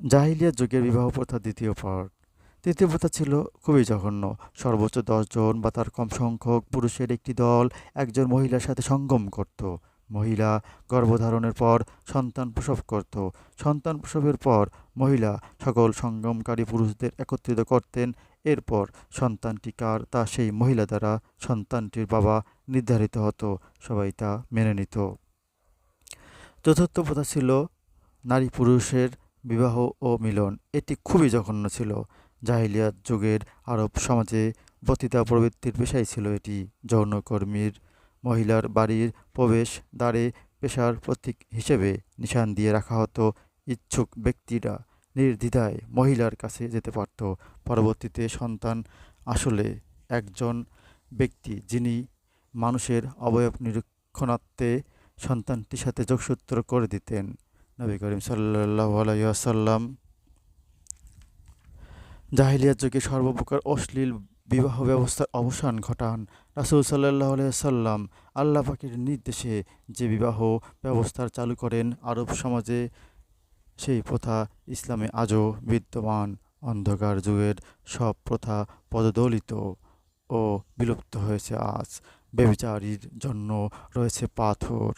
জাহিলিয়া যুগের বিবাহ প্রথা দ্বিতীয় পার্ট তৃতীয় প্রথা ছিল খুবই জঘন্য। সর্বোচ্চ দশজন বা তার কম সংখ্যক পুরুষের একটি দল একজন মহিলার সাথে সঙ্গম করত। মহিলা গর্ভধারণের পর সন্তান প্রসব করত। সন্তান প্রসবের পর মহিলা সকল সঙ্গমকারী পুরুষদের একত্রিত করতেন। এরপর সন্তানটি কার তা সেই মহিলা দ্বারা সন্তানটির বাবা নির্ধারিত হতো। সবাই তা মেনে নিত। চতুর্থ প্রথা ছিল নারী পুরুষের বিবাহ ও মিলন, এটি খুবই জঘন্য ছিল। জাহিলিয়াত যুগের আরব সমাজে পতিতা প্রবৃত্তির পেশাই ছিল এটি। যৌনকর্মীর মহিলার বাড়ির প্রবেশ দ্বারে পেশার প্রতীক হিসেবে নিশান দিয়ে রাখা হতো ইচ্ছুক ব্যক্তিরা। নির্দ্বিধায় মহিলার কাছে যেতে পারত। পরবর্তীতে সন্তান আসলে একজন ব্যক্তি যিনি মানুষের অবয়ব নিরীক্ষণার্থে সন্তানটির সাথে যোগসূত্র করে দিতেন। নবী করিম সাল্লাহ আলাইসাল্লাম জাহিলিয়াত যুগে সর্বপ্রকার অশ্লীল বিবাহ ব্যবস্থার অবসান ঘটান। রাসুল সাল্লাহ সাল্লাম আল্লাহ পাকের নির্দেশে যে বিবাহ ব্যবস্থার চালু করেন, আরব সমাজে সেই প্রথা ইসলামে আজও বিদ্যমান। অন্ধকার যুগের সব প্রথা পদদলিত ও বিলুপ্ত হয়েছে আজ। বেবিচারীর জন্য রয়েছে পাথর।